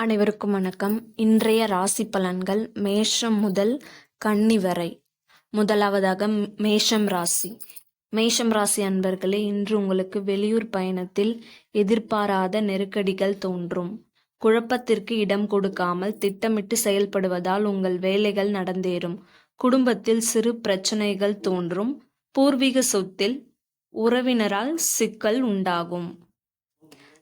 அனைவருக்கும் வணக்கம். இன்றைய ராசி பலன்கள் மேஷம் முதல் கன்னி வரை. முதலாவதாக மேஷம் ராசி. மேஷம் ராசி அன்பர்களே இன்று உங்களுக்கு வெளியூர் பயணத்தில் எதிர்பாராத நெருக்கடிகள் தோன்றும். குழப்பத்திற்கு இடம் கொடுக்காமல் திட்டமிட்டு செயல்படுவதால் உங்கள் வேலைகள் நடந்தேறும். குடும்பத்தில் சிறு பிரச்சனைகள் தோன்றும். பூர்வீக சொத்தில் உறவினரால் சிக்கல் உண்டாகும்.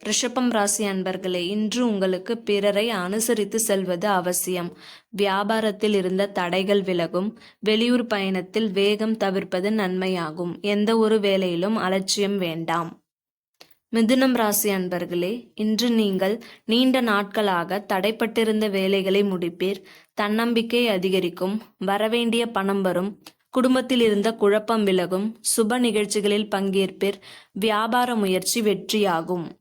ரிஷபம் ராசி அன்பர்களே இன்று உங்களுக்கு பிறரை அனுசரித்து செல்வது அவசியம். வியாபாரத்தில் இருந்த தடைகள் விலகும். வெளியூர் பயணத்தில் வேகம் தவிர்ப்பது நன்மையாகும். எந்த ஒரு வேலையிலும் அலட்சியம் வேண்டாம். மிதுனம் ராசி அன்பர்களே இன்று நீங்கள் நீண்ட நாட்களாக தடைப்பட்டிருந்த வேலைகளை முடிப்பீர். தன்னம்பிக்கை அதிகரிக்கும். வரவேண்டிய பணம் வரும். குடும்பத்தில் இருந்த குழப்பம் விலகும். சுப நிகழ்ச்சிகளில் பங்கேற்பீர். வியாபார முயற்சி வெற்றியாகும்.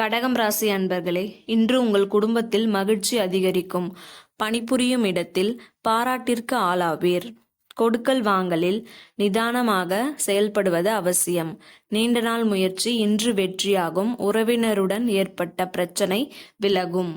கடகம் ராசி அன்பர்களே இன்று உங்கள் குடும்பத்தில் மகிழ்ச்சி அதிகரிக்கும். பணிபுரியும் இடத்தில் பாராட்டிற்கு ஆளாவீர். கொடுக்கல் வாங்கலில் நிதானமாக செயல்படுவது அவசியம். நீண்ட நாள் முயற்சி இன்று வெற்றியாகும். உறவினருடன் ஏற்பட்ட பிரச்சனை விலகும்.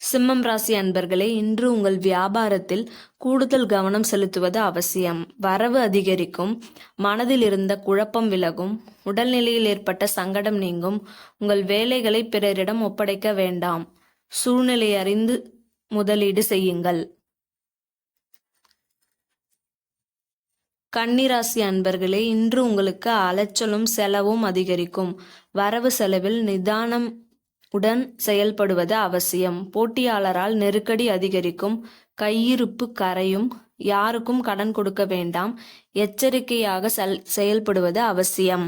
சிம்மம் ராசி அன்பர்களே இன்று உங்கள் வியாபாரத்தில் கூடுதல் கவனம் செலுத்துவது அவசியம். வரவு அதிகரிக்கும் மனதில் இருந்த குழப்பம் விலகும் உடல்நிலையில் ஏற்பட்ட சங்கடம் நீங்கும் உங்கள் வேலைகளை பிறரிடம் ஒப்படைக்க வேண்டாம். சூழ்நிலை அறிந்து முதலீடு செய்யுங்கள். கன்னிராசி அன்பர்களே இன்று உங்களுக்கு அலைச்சலும் செலவும் அதிகரிக்கும். வரவு செலவில் நிதானம் உடன் செயல்படுவது அவசியம். போட்டியாளரால் நெருக்கடி அதிகரிக்கும் கையிருப்பு கரையும் யாருக்கும் கடன் கொடுக்க வேண்டாம். எச்சரிக்கையாக செல் செயல்படுவது அவசியம்.